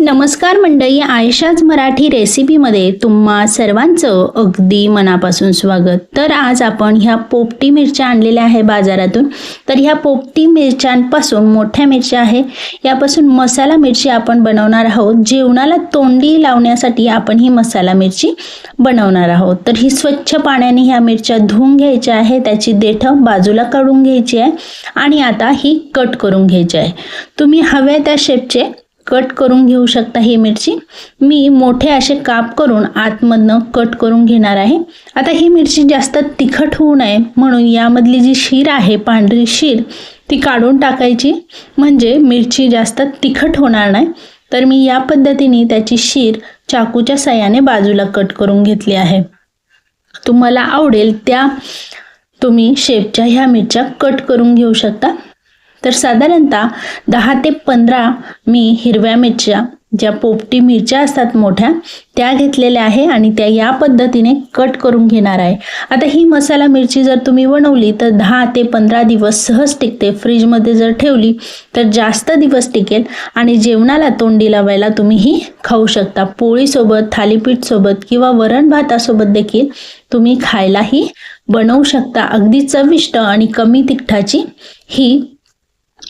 नमस्कार मंडळी आयशाच मराठी रेसिपीमध्ये तुम्हा सर्वांचं अगदी मनापासून स्वागत. तर आज आपण ह्या पोपटी मिरच्या आणलेल्या आहे बाजारातून. तर ह्या पोपटी मिरच्यांपासून मोठ्या मिरच्या आहे. यापासून मसाला मिरची आपण बनवणार आहोत. जेवणाला तोंडी लावण्यासाठी आपण ही मसाला मिरची बनवणार आहोत. तर ही स्वच्छ पाण्याने ह्या मिरच्या धुवून घ्यायच्या आहे. त्याची देठं बाजूला काढून घ्यायची आहे आणि आता ही कट करून घ्यायची आहे. तुम्ही हव्या त्या शेपचे कट करून घेऊ शकता ही मिरची. मी मोठे असे काप करून आतमधनं कट करून घेणार आहे. आता ही मिरची जास्त तिखट होऊ नये म्हणून यामधली जी शीर आहे पांढरी शीर ती काढून टाकायची. म्हणजे मिरची जास्त तिखट होणार नाही. तर मी या पद्धतीने त्याची शीर चाकूच्या सहाय्याने बाजूला कट करून घेतली आहे. तुम्हाला आवडेल त्या तुम्ही शेपच्या ह्या मिरच्या कट करून घेऊ शकता. तर साधारणतः दहा ते पंधरा मी हिरव्या मिरच्या ज्या पोपटी मिरच्या असतात मोठ्या त्या घेतलेल्या आहे आणि त्या या पद्धतीने कट करून घेणार आहे. आता ही मसाला मिरची जर तुम्ही बनवली तर दहा ते पंधरा दिवस सहज टिकते. फ्रीजमध्ये जर ठेवली तर जास्त दिवस टिकेल आणि जेवणाला तोंडी लावायला तुम्ही ही खाऊ शकता. पोळीसोबत थालीपीठसोबत किंवा वरण भातासोबत देखील तुम्ही खायलाही बनवू शकता. अगदी चविष्ट आणि कमी तिखटाची ही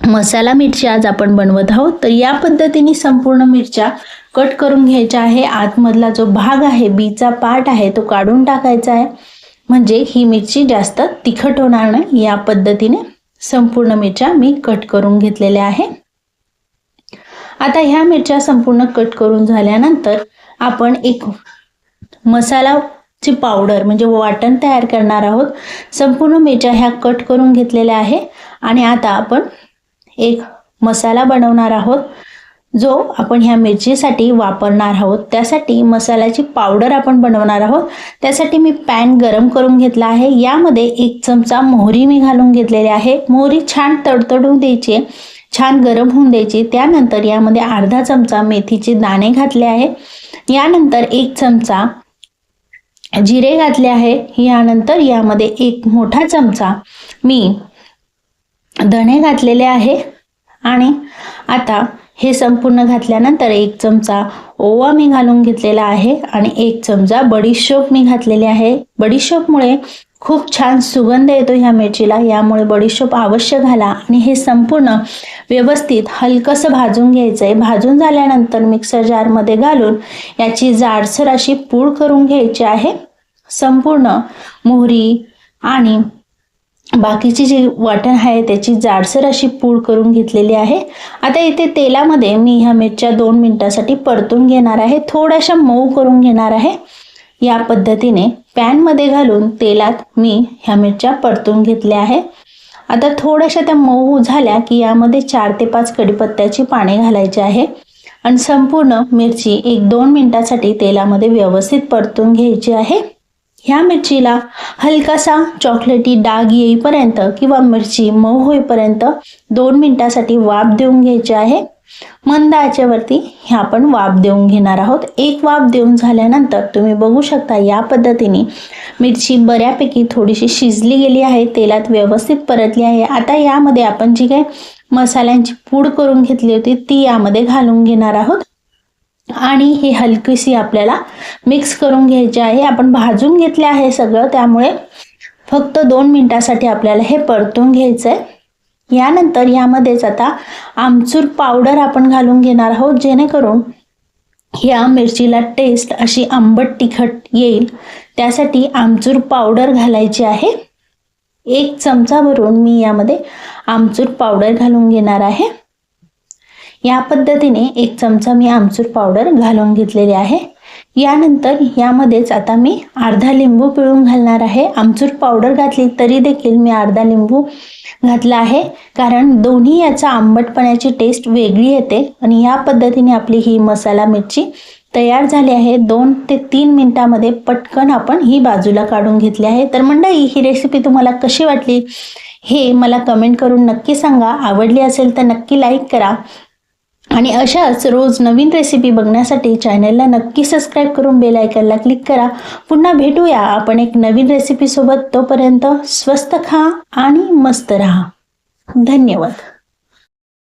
मसाला मिरची आज आपण बनवत आहोत. तर या पद्धतीने संपूर्ण मिरच्या कट करून घ्यायच्या आहे. आतमधला जो भाग आहे बीचा पार्ट आहे तो काढून टाकायचा आहे. म्हणजे ही मिरची जास्त तिखट होणार नाही. या पद्धतीने संपूर्ण मिरच्या मी कट करून घेतलेल्या आहे. आता ह्या मिरच्या संपूर्ण कट करून झाल्यानंतर आपण एक मसालाची पावडर म्हणजे वाटण तयार करणार आहोत. संपूर्ण मिरच्या ह्या कट करून घेतलेल्या आहे. आणि आता आपण एक मसाला बनवणार आहोत जो आपण ह्या मिरचीसाठी वापरणार आहोत. त्यासाठी मसाल्याची पावडर आपण बनवणार आहोत. त्यासाठी मी पॅन गरम करून घेतला आहे. यामध्ये एक चमचा मोहरी मी घालून घेतलेली आहे. मोहरी छान तडतडून द्यायची छान गरम होऊन द्यायची त्यानंतर यामध्ये अर्धा चमचा मेथीचे दाणे घातले आहे. यानंतर एक चमचा जिरे घातले आहे. यानंतर यामध्ये एक मोठा चमचा मी धणे घातलेले आहे आणि आता हे संपूर्ण घातल्यानंतर एक चमचा ओवा मी घालून घेतलेला आहे आणि एक चमचा बडीशोप मी घातलेले आहे. बडीशोपमुळे खूप छान सुगंध येतो ह्या मिरचीला यामुळे बडीशोप अवश्य घाला आणि हे संपूर्ण व्यवस्थित हलकंसं भाजून घ्यायचं आहे भाजून झाल्यानंतर मिक्सर जारमध्ये घालून याची जाडसर अशी पूड करून घ्यायची आहे. संपूर्ण मोहरी आणि बाकीची जी वाटण आहे त्याची जाडसर अशी पूड करून घेतलेली आहे. आता इथे तेलामध्ये मी ह्या मिरच्या दोन मिनटासाठी परतून घेणार आहे. थोड्याशा मऊ करून घेणार आहे. या पद्धतीने पॅनमध्ये घालून तेलात मी ह्या मिरच्या परतून घेतल्या आहे. आता थोड्याशा त्या मऊ झाल्या की यामध्ये चार ते पाच कडीपत्त्याची पाने घालायची आहे. आणि संपूर्ण मिरची एक दोन मिनटासाठी तेलामध्ये व्यवस्थित परतून घ्यायची आहे. ह्या मिरचीला हलकासा चॉकलेटी डाग येईपर्यंत किंवा मिरची मऊ होईपर्यंत दोन मिनिटासाठी वाफ देऊन घ्यायची आहे. मंद आचेवरती ह्या आपण वाफ देऊन घेणार आहोत. एक वाफ देऊन झाल्यानंतर तुम्ही बघू शकता या पद्धतीने मिरची बऱ्यापैकी थोडीशी शिजली गेली आहे. तेलात व्यवस्थित परतली आहे. आता यामध्ये आपण जी काही मसाल्यांची पूड करून घेतली होती ती यामध्ये घालून घेणार आहोत. आणि ही हलकीशी आपल्याला मिक्स करून घ्यायची आहे. आपण भाजून घेतले आहे सगळं त्यामुळे फक्त दोन मिनटासाठी आपल्याला हे परतून घ्यायचं आहे यानंतर यामध्येच आता आमचूर पावडर आपण घालून घेणार आहोत जेणेकरून ह्या मिरचीला टेस्ट अशी आंबट तिखट येईल. त्यासाठी आमचूर पावडर घालायची आहे. एक चमचा भरून मी यामध्ये आमचूर पावडर घालून घेणार आहे. या पद्धतीने एक चमचा मी आमचूर पावडर घालून घेतलेली आहे. यानंतर यामध्येच आता मी अर्धा लिंबू पिळून घालणार आहे. आमचूर पावडर घातली तरी देखील मी अर्धा लिंबू घातला आहे. कारण दोन्ही याचा आंबटपणाची टेस्ट वेगळी येते आणि या पद्धतीने आपली ही मसाला मिरची तयार झाली आहे. दोन ते तीन मिनटामध्ये पटकन आपण ही बाजूला काढून घेतली आहे. तर मंडळी ही रेसिपी तुम्हाला कशी वाटली हे मला कमेंट करून नक्की सांगा. आवडली असेल तर नक्की लाईक करा. आणि अशाच रोज नवीन रेसिपी बघण्यासाठी चॅनलला नक्की सबस्क्राईब करून बेल आयकनला क्लिक करा. पुन्हा भेटूया. आपण एक नवीन रेसिपीसोबत तोपर्यंत स्वस्त खा आणि मस्त रहा. धन्यवाद.